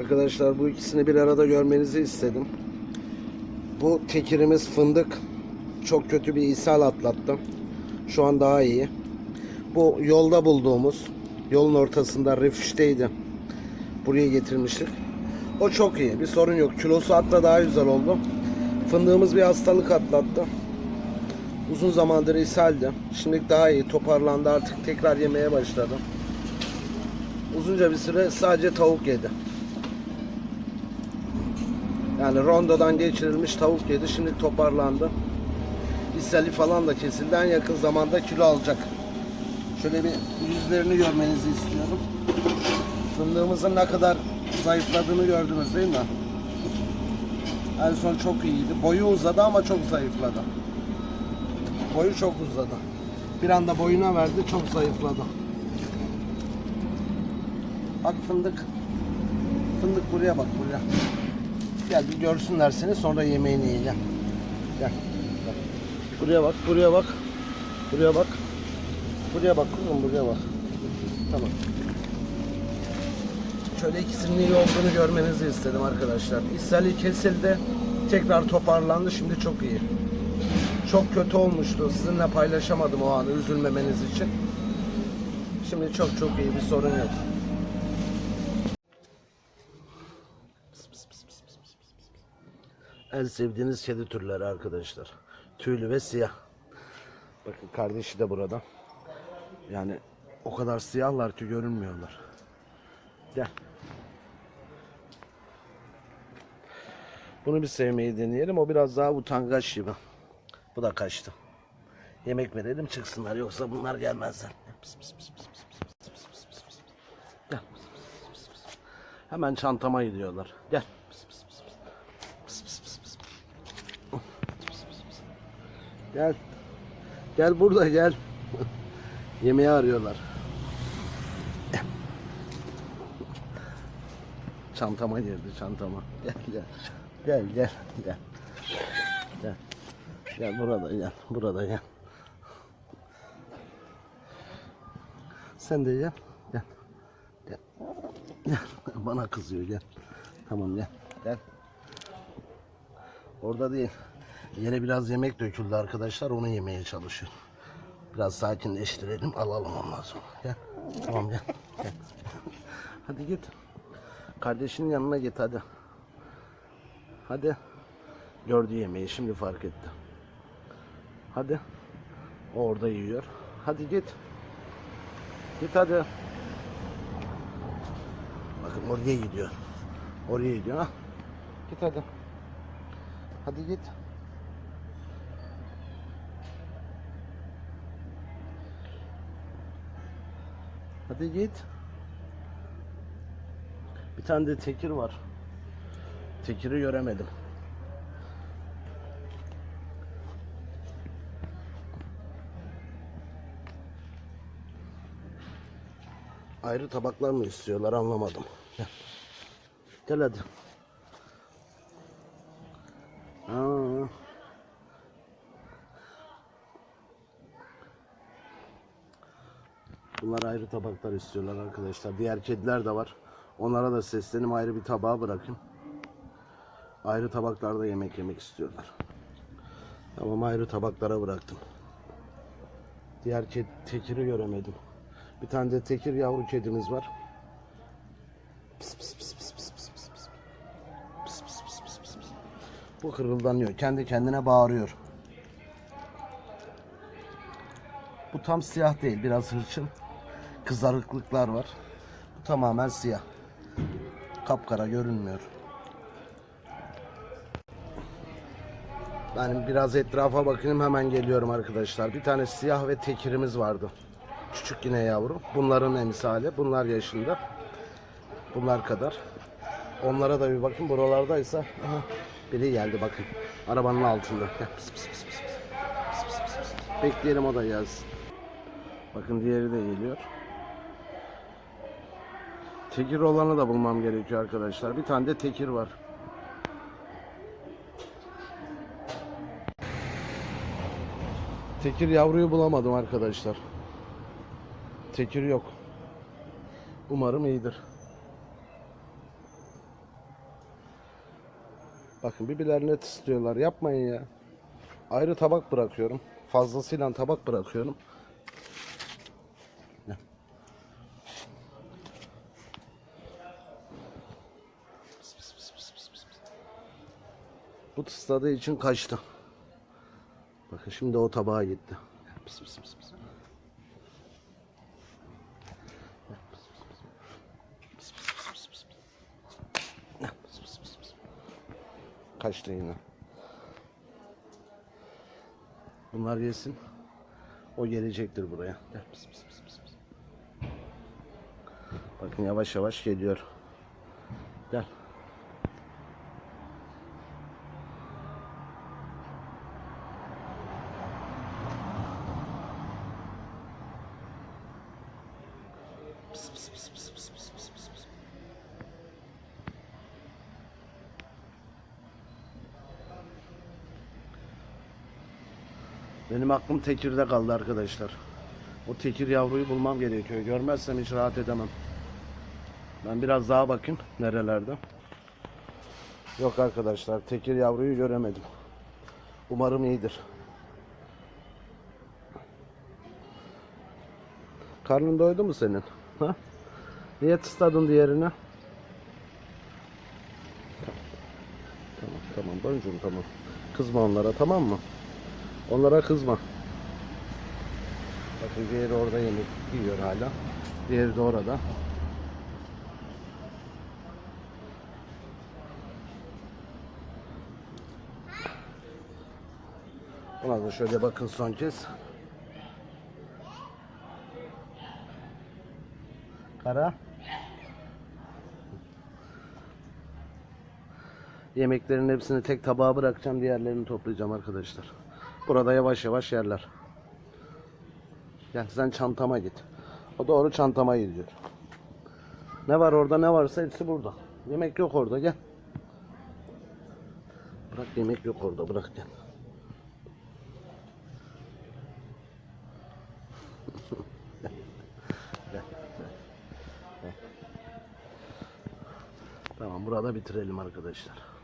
Arkadaşlar bu ikisini bir arada görmenizi istedim. Bu tekirimiz fındık. Çok kötü bir ishal atlattı. Şu an daha iyi. Bu yolda bulduğumuz yolun ortasında refüjteydi. Buraya getirmiştik. O çok iyi. Bir sorun yok. Kilosu hatta daha güzel oldu. Fındığımız bir hastalık atlattı. Uzun zamandır ishaldi. Şimdi daha iyi. Toparlandı. Artık tekrar yemeye başladı. Uzunca bir süre sadece tavuk yedi. Yani rondodan geçirilmiş tavuk yedi. Şimdi toparlandı. İshali falan da kesildi. En yakın zamanda kilo alacak. Şöyle bir yüzlerini görmenizi istiyorum. Fındığımızın ne kadar zayıfladığını gördünüz değil mi? En son çok iyiydi. Boyu uzadı ama çok zayıfladı. Boyu çok uzadı. Bir anda boyuna verdi çok zayıfladı. Bak fındık. Fındık buraya bak buraya. Gel bir görsünler seni sonra yemeğini ye gel. Buraya bak buraya bak. Buraya bak. Buraya bak kuzum buraya bak. Tamam. Şöyle ikisinin iyi olduğunu görmenizi istedim arkadaşlar. İshali kesildi. Tekrar toparlandı. Şimdi çok iyi. Çok kötü olmuştu. Sizinle paylaşamadım o anı üzülmemeniz için. Şimdi çok çok iyi bir sorun yok. En sevdiğiniz kedi türleri arkadaşlar. Tüylü ve siyah. Bakın kardeşi de burada. Yani o kadar siyahlar ki görünmüyorlar. Gel. Bunu bir sevmeyi deneyelim. O biraz daha utangaç gibi. Bu da kaçtı. Yemek verelim çıksınlar yoksa bunlar gelmezler. Gel. Hemen çantama gidiyorlar. Gel. Gel. Gel burada gel. Yemeği arıyorlar. Çantama girdi çantama. Gel gel. Gel gel gel. Gel. Gel burada gel. Burada gel. Sen de gel. Gel. Gel. Gel. Bana kızıyor gel. Tamam gel. Gel. Orada değil. Yere biraz yemek döküldü arkadaşlar. Onu yemeye çalışıyor. Biraz sakinleştirelim. Alalım ondan sonra. Gel. Tamam gel. Gel. Hadi git. Kardeşinin yanına git hadi. Hadi. Gördü yemeği şimdi fark etti. Hadi. Orada yiyor. Hadi git. Git hadi. Bakın oraya gidiyor. Oraya gidiyor ha. Git hadi. Hadi git. Hadi git. Bir tane de tekir var. Tekiri göremedim. Ayrı tabaklar mı istiyorlar anlamadım. Gel, hadi. Bunlar ayrı tabaklar istiyorlar arkadaşlar. Diğer kediler de var. Onlara da seslenim ayrı bir tabağa bırakın. Ayrı tabaklarda yemek yemek istiyorlar. Tamam ayrı tabaklara bıraktım. Diğer kedi, tekiri göremedim. Bir tane de tekir yavru kedimiz var. Pıs pıs pıs pıs pıs pıs pıs. Pıs pıs pıs pıs pıs pıs. Bu kırıldanıyor. Kendi kendine bağırıyor. Bu tam siyah değil. Biraz hırçın. Kızarıklıklar var. Bu tamamen siyah. Kapkara görünmüyor. Ben biraz etrafa bakayım hemen geliyorum arkadaşlar. Bir tane siyah ve tekirimiz vardı. Küçük yine yavru. Bunların emsali. Bunlar yaşında. Bunlar kadar. Onlara da bir bakın. Buralardaysa aha, biri geldi bakın. Arabanın altında. Pıs, pıs, pıs, pıs. Bekleyelim o da gelsin. Bakın diğeri de geliyor. Tekir olanı da bulmam gerekiyor arkadaşlar. Bir tane de tekir var. Tekir yavruyu bulamadım arkadaşlar. Tekir yok. Umarım iyidir. Bakın birbirlerine istiyorlar. Yapmayın ya. Ayrı tabak bırakıyorum. Fazlasıyla tabak bırakıyorum. Gel. Pıs, pıs, pıs, pıs, pıs, pıs. Bu tısladığı için kaçtı. Bakın şimdi o tabağa gitti. Pıs, pıs, pıs, pıs. Kaçtı yine. Bunlar yesin. O gelecektir buraya. Pıs, pıs, pıs, pıs. Bakın yavaş yavaş geliyor. Gel. Benim aklım tekirde kaldı arkadaşlar. O tekir yavruyu bulmam gerekiyor. Görmezsem hiç rahat edemem. Ben biraz daha bakayım nerelerde. Yok arkadaşlar tekir yavruyu göremedim. Umarım iyidir. Karnın doydu mu senin? Ha? Niye tısladın diğerini? Tamam tamam boncuğum tamam. Kızma onlara tamam mı? Onlara kızma. Bakın diğeri orada yemek yiyor hala. Diğeri de orada. Buna da şöyle bakın son kez. Kara. Yemeklerin hepsini tek tabağa bırakacağım. Diğerlerini toplayacağım arkadaşlar. Burada yavaş yavaş yerler. Gel sen çantama git. O doğru çantama gidiyor. Ne var orada ne varsa hepsi burada. Yemek yok orada gel. Bırak yemek yok orada bırak. Gel, da bitirelim arkadaşlar.